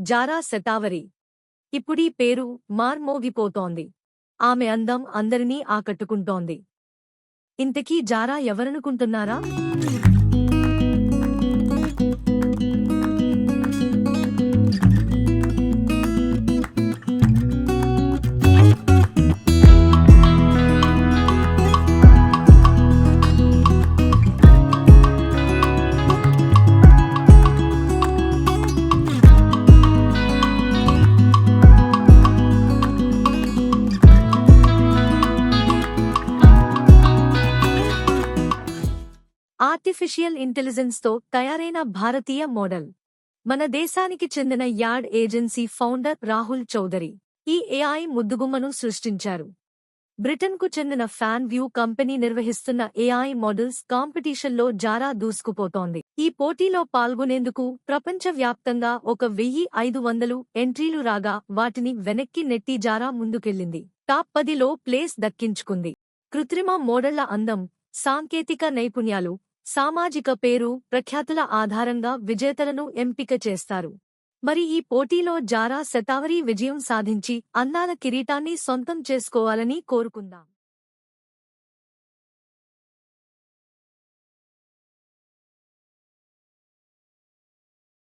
Zara shatavari ఇప్పుడీ పేరు మార్మోగిపోతోంది. ఆమె అందం అందరినీ ఆకట్టుకుంటోంది. ఇంతకీ జారా ఎవరనుకుంటున్నారా? ఆర్టిఫిషియల్ ఇంటెలిజెన్స్తో తయారైన భారతీయ మోడల్. మన దేశానికి చెందిన ad agency founder Rahul Chowdhary ఈ ఏఐ ముద్దుగుమ్మను సృష్టించారు. బ్రిటన్కు చెందిన ఫ్యాన్ వ్యూ కంపెనీ నిర్వహిస్తున్న ఏఐ మోడల్స్ కాంపిటీషన్లో జారా దూసుకుపోతోంది. ఈ పోటీలో పాల్గొనేందుకు ప్రపంచవ్యాప్తంగా ఒక వెయ్యి ఐదు వందలు ఎంట్రీలు రాగా వాటిని వెనక్కి నెట్టి జారా ముందుకెళ్ళింది టాప్ పదిలో ప్లేస్ దక్కించుకుంది. కృత్రిమ మోడళ్ళ అందం సాంకేతిక నైపుణ్యాలు సామాజిక పేరు ప్రఖ్యాతుల ఆధారంగా విజేతలను ఎంపిక చేస్తారు. మరి ఈ పోటీలో జారా శతావరి విజయం సాధించి అందాల కిరీటాన్ని సొంతం చేసుకోవాలని కోరుకుందాం.